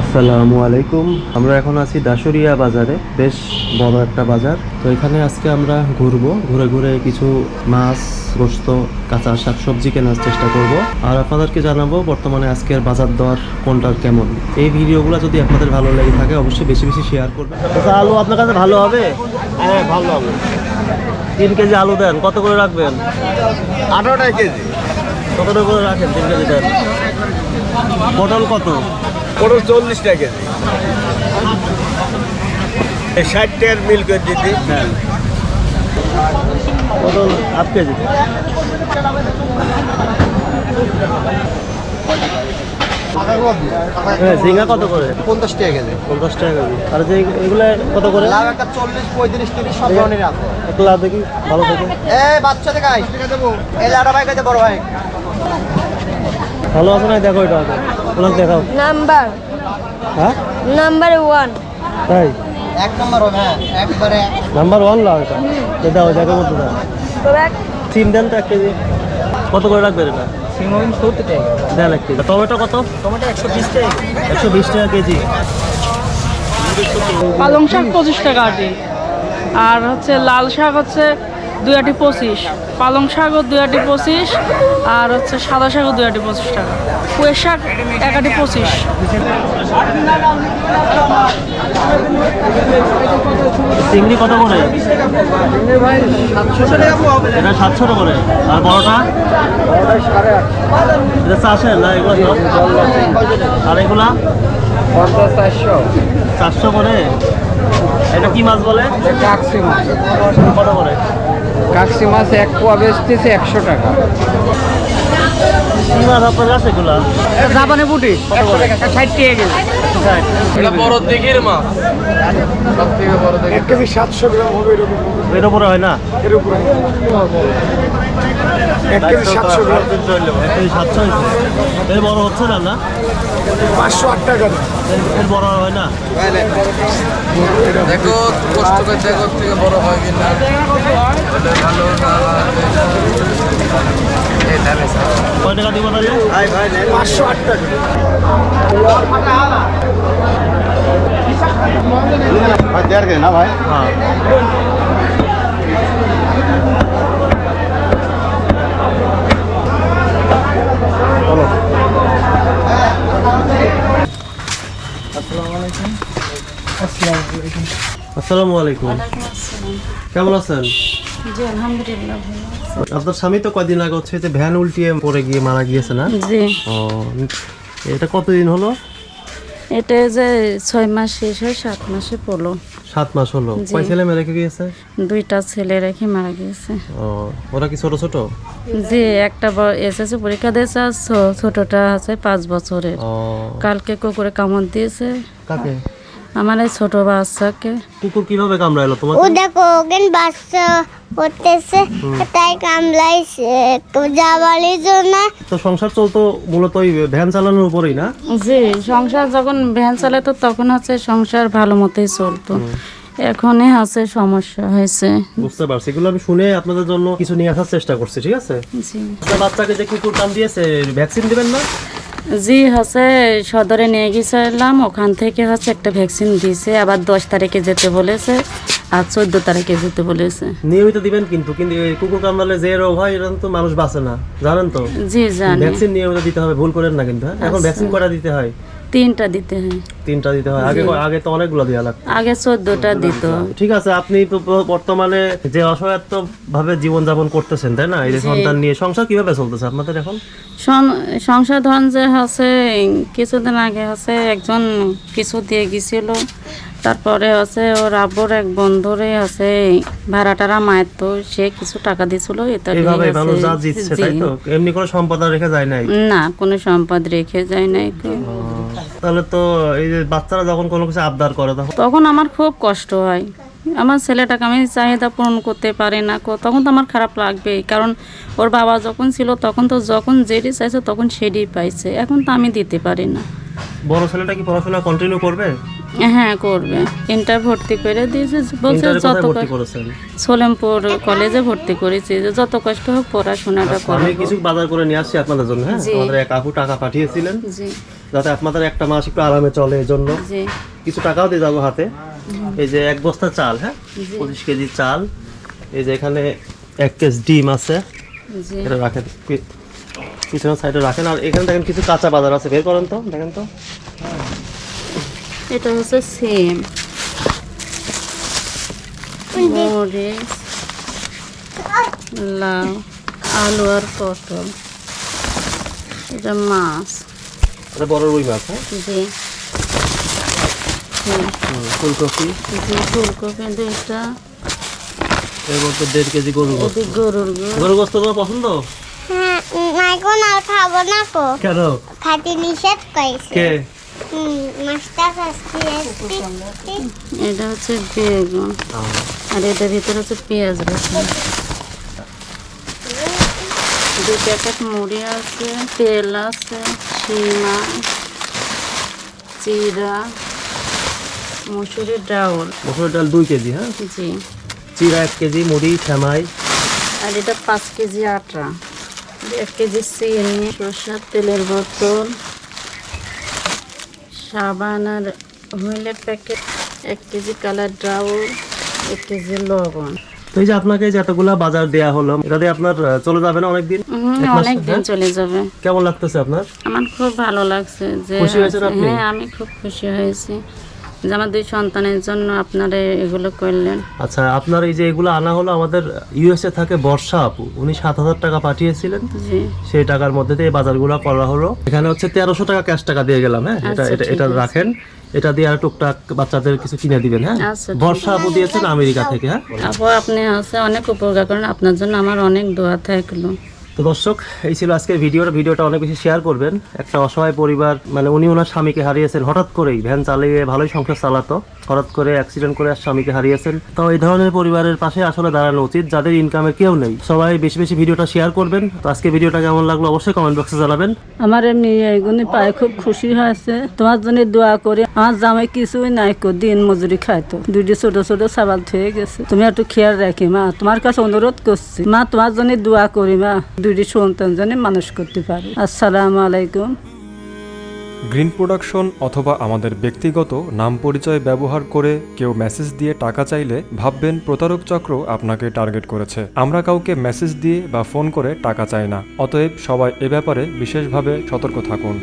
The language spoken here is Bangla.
আসসালামু আলাইকুম। আমরা এখন আছি দাসুরিয়া বাজারে বেশ বড় একটা বাজার। তো এখানে আজকে আমরা ঘুরবো ঘুরে ঘুরে কিছু মাছ গোস্ত কাঁচা শাকসবজি কেনার চেষ্টা করব। আর আপনাদেরকে জানাব বর্তমানে আজকের বাজার দর কোনটার কেমন। এই ভিডিওগুলো যদি আপনাদের ভালো লেগে থাকে অবশ্যই বেশি বেশি শেয়ার করবেন। আচ্ছা আলু আপনার কাছে ভালো হবে? হ্যাঁ ভালো হবে। তিন কেজি আলু দেন কত করে রাখবেন? আঠারো টাকা কেজি। কত করে রাখেন তিন কেজি দেন? পটল কত? পটল চল্লিশ টাকা কেজি। এই ষাট টাকার মিল করে দিদি হ্যাঁ। পটল হাফ কেজি। হ্যাঁ ঝিঙ্গা কত করে? পঞ্চাশ টাকা কেজি। পঞ্চাশ টাকা কেজি। আর যে এগুলো কত করে? লাভ একটা চল্লিশ পঁয়ত্রিশ তিরিশ সব ধরনের আছে। এগুলো দেখি ভালো থেকে এ বাচ্চা থেকে ভাই কাছে বড় ভাই। ভালো আছে না? দেখো এটা ওনার দেখাও। নাম্বার। হ্যাঁ? Number one. তাই? এক নম্বর হবে হ্যাঁ। একবারে নাম্বার ওয়ান লাও এটা। দাও জায়গা মতো দাও। সিম দেন তো এক কেজি। কত করে রাখবেন এটা? সিমন সত্তর টাকা। দেন এক কেজি। টমেটো কত? টমেটো একশো বিশ টাকা। একশো বিশ টাকা কেজি। পালং শাক পঁচিশ টাকা আটি আর হচ্ছে লাল শাক হচ্ছে দুই আটি পঁচিশ। পালং শাকও দুই আটি পঁচিশ আর হচ্ছে সাদা শাকও দুই আটি পঁচিশ টাকা। পুয়ের শাক এক আটি পঁচিশ। চিংড়ি কত করে? এটা সাতশো করে। আর বড়টা এটা চাষের না, এগুলো আর এগুলা? চারশো চারশো করে? এটা কি মাছ বলে? কত করে? কাকসি মাছ এক পোয়া বেচতেছে একশো টাকা। মাছ এগুলা? জাপানি বুটি ষাট টাকা কেজি। বড় দিঘির মাছ। সব থেকে বড় দিঘির এক কেজি সাতশো গ্রাম হবে এরকম। এর উপরে হয় না? এর উপরে এক কেজি সাতশো গ্রাম। এক কেজি সাতশো এর বড় হচ্ছে না না? পাঁচশো আট টাকা। এর- এর বড় হয় না? দেখো কষ্ট করে দেখো থেকে বড় হয় কিনা ভালো না এই ধারে কয় টাকা দিব তাহলে? পাঁচশো আট টাকা। না ভাই? হ্যাঁ। আসসালামু আলাইকুম। কেমন আছেন? জি আলহামদুলিল্লাহ আপনার স্বামী তো কয়দিন আগে হচ্ছে যে ভ্যান উল্টিয়ে পড়ে গিয়ে মারা গিয়েছে না? জি। ও এটা কতদিন হলো? এটা যে ছয় মাস শেষ হয় সাত মাসে পড়ল। সাত মাস হলো। কয় ছেলে মেয়ে রেখে গিয়েছে? দুইটা ছেলে রেখে মারা গিয়েছে। ও ওরা কি ছোট ছোট? জি একটা এসএসসি পরীক্ষা দিয়েছে আর ছোটটা আছে পাঁচ বছরের। কালকে কুকুরে কামড় দিয়েছে। কাকে? আমার এই ছোট বাচ্চাকে। কুকুর কীভাবে কামড়াইলো তোমার ও দেখো ওখানে বাচ্চা করতেছে তাই কামলাইছে যাওয়ালির জন্য তো সংসার চলতো মূলত ওই ভ্যান চালানোর উপরেই না? জি সংসার যখন ভ্যান চালাতো তখন হচ্ছে সংসার ভালো মতোই চলতো। এখনই আছে সমস্যা হয়েছে। বুঝতে পারছি। এগুলো আমি শুনে আপনাদের জন্য কিছু নিয়ে আসার চেষ্টা করছি ঠিক আছে? জি। বাচ্চাকে যে কুকুর কাম দিয়েছে ভ্যাকসিন দিবেন না? জি হচ্ছে সদরে নিয়ে গেছিলাম। ওখান থেকে হচ্ছে একটা ভ্যাকসিন দিয়েছে। আবার দশ তারিখে যেতে বলেছে আর চোদ্দ তারিখে যেতে বলেছে। নিয়মিত দিবেন কিন্তু কিন্তু কুকুর কামড়ালে যে রোগ হয় এটা তো মানুষ বাঁচে না। জানেন তো? জি জানি। ভ্যাকসিন নিয়মিত দিতে হবে ভুল করেন না কিন্তু হ্যাঁ? এখন ভ্যাকসিন করা দিতে হয়? তিনটা দিতে হয়। তিনটা দিতে হয়। আগে আগে তো অনেকগুলো দেওয়া লাগতো। আগে চোদ্দটা দিত। ঠিক আছে আপনি তো বর্তমানে যে অসহায়ত্ব ভাবে জীবনযাপন করতেছেন তাই না? এই যে সন্তান নিয়ে সংসার কীভাবে চলতেছে আপনাদের এখন? সংসার ধন যে হচ্ছে কিছুদিন আগে হচ্ছে একজন কিছু দিয়ে গেছিল। তারপরে আছে ওর আব্বুর এক বন্ধুরে আছে ভাড়া টাড়া মায়ের তো সে কিছু টাকা দিছিল এটা এইভাবে মানুষ যা জিতছে তাই তো? এমনি করে সম্পদ আর রেখে যায় নাই? না কোনো সম্পদ রেখে যায় নাই তাহলে তো এই যে বাচ্চারা যখন কোনো কিছু আবদার করে তখন তখন আমার খুব কষ্ট হয়। আমার ছেলেটাকে আমি চাহিদা পূরণ করতে পারি না তখন তো আমার খারাপ লাগবেই কারণ ওর বাবা যখন ছিল তখন তো যখন যেটি চাইছে তখন সেটি পাইছে। এখন তো আমি দিতে পারি না। বড় ছেলেটা কি পড়াশোনা কন্টিনিউ করবে? হ্যাঁ করবে। ইন্টার ভর্তি করে দিয়েছে বলছে যত কষ্ট- করেছেন? সোলেমপুর কলেজে ভর্তি করেছি যে যত কষ্ট হোক পড়াশোনাটা আমি করে কিছু বাজার করে নিয়ে আসছি আপনাদের জন্য হ্যাঁ? আমাদের এক আপু টাকা পাঠিয়েছিলেন। জি। যাতে আপনাদের একটা মাস একটু আরামে চলে এই জন্য। জি। কিছু টাকাও দিয়ে যাব হাতে। এই যে এক বস্তা চাল হ্যাঁ। পঁচিশ কেজি চাল। এই যে এখানে এক কেজি ডিম আছে। জি। এটা রাখেন। পিছনের সাইডে রাখেন। আর এখানে দেখেন কিছু কাঁচা বাজার আছে। বের করেন তো দেখেন তো। এটা হচ্ছে সেম মরিচ লাউ আলু আর পটল এটা মাছ এটা বড় রুই মাছ হ্যাঁ জি হুম, হুম, ফুলকপি জি ফুলকপি দুইটা এর মধ্যে দেড় কেজি গোস্ত গরুর গরু গোস্ত তোমার পছন্দ হ্যাঁ খাব না কো কেন খাতে নিষেধ করেছে কে এটা হচ্ছে বেগুন। আর এটার ভিতরে হচ্ছে পেঁয়াজ রসুন। দুই প্যাকেট মুড়ি আছে তেল আছে সিমা চিরা মুসুরির ডাউল। মসুর ডাল দুই কেজি হ্যাঁ? জি। চিরা এক কেজি মুড়ি শ্যামাই আর এটা পাঁচ কেজি আটা। এক কেজি চিনি সরষার তেলের বোতল। সাবান আর হুইলের প্যাকেট এক কেজি কালার ড্রাউ এক কেজি লবণ। তো এই যে আপনাকে যে এতগুলা বাজার দেয়া হলো এটাতে আপনার চলে যাবে না অনেকদিন? হুম, এক মাস, অনেক দিন হ্যাঁ? চলে যাবে। কেমন লাগতেছে আপনার? আমার খুব ভালো লাগছে যে খুশি হয়েছেন আপনি? হ্যাঁ আমি খুব খুশি হয়েছি। যে আমার দুই সন্তানের জন্য আপনারা এগুলো করলেন। আচ্ছা আপনার এই যে এগুলো আনা হলো আমাদের ইউএসএ থাকে বর্ষা আপু উনি সাত হাজার টাকা পাঠিয়েছিলেন। সেই টাকার মধ্যে দিয়ে বাজারগুলো করা হলো। এখানে হচ্ছে তেরোশো টাকা ক্যাশ টাকা দিয়ে গেলাম হ্যাঁ? এটা আচ্ছা, এটা এটা রাখেন। এটা দিয়ে আর টুকটাক বাচ্চাদের কিছু কিনে দিবেন হ্যাঁ? আচ্ছা, বর্ষা আপু দিয়েছেন আমেরিকা থেকে হ্যাঁ? আপু আপনি আছে অনেক উপকার করেন। আপনার জন্য আমার অনেক দোয়া থাকল। তো দর্শক, এই ছিল আজকের ভিডিওটা ভিডিওটা অনেক বেশি শেয়ার করবেন। একটা অসহায় পরিবার মানে উনি ওনার স্বামীকে হারিয়েছেন, হঠাৎ করেই ভ্যান চালিয়ে ভালোই সংসার চালাতো। হঠাৎ করে অ্যাক্সিডেন্ট করে স্বামীকে হারিয়েছেন। তো এই ধরনের পরিবারের পাশে আসলে দাঁড়ানো উচিত, যাদের ইনকামের কেউ নেই। সবাই বেশি বেশি ভিডিওটা শেয়ার করবেন। তো আজকে ভিডিওটা কেমন লাগল অবশ্যই কমেন্ট বক্সে জানাবেন। আমার এমনি এগুলি পায়ে খুব খুশি হয়েছে। তোমার জন্য দোয়া করি, আমার জামাই কিছুই নাই কো, দিন মজুরি খাইতো। দুইটি ছোট ছোট সাবাল থয়ে গেছে। তুমি একটু খেয়াল রাখি, মা। তোমার কাছে অনুরোধ করছি। মা, তোমার জন্য দোয়া করি, মা। দুইটি সন্তান যেন মানুষ করতে পারে। আসসালামু আলাইকুম। গ্রিন প্রোডাকশন অথবা আমাদের ব্যক্তিগত নাম পরিচয় ব্যবহার করে কেউ মেসেজ দিয়ে টাকা চাইলে ভাববেন প্রতারক চক্র আপনাকে টার্গেট করেছে। আমরা কাউকে মেসেজ দিয়ে বা ফোন করে টাকা চাই না। অতএব সবাই এ ব্যাপারে বিশেষভাবে সতর্ক থাকুন।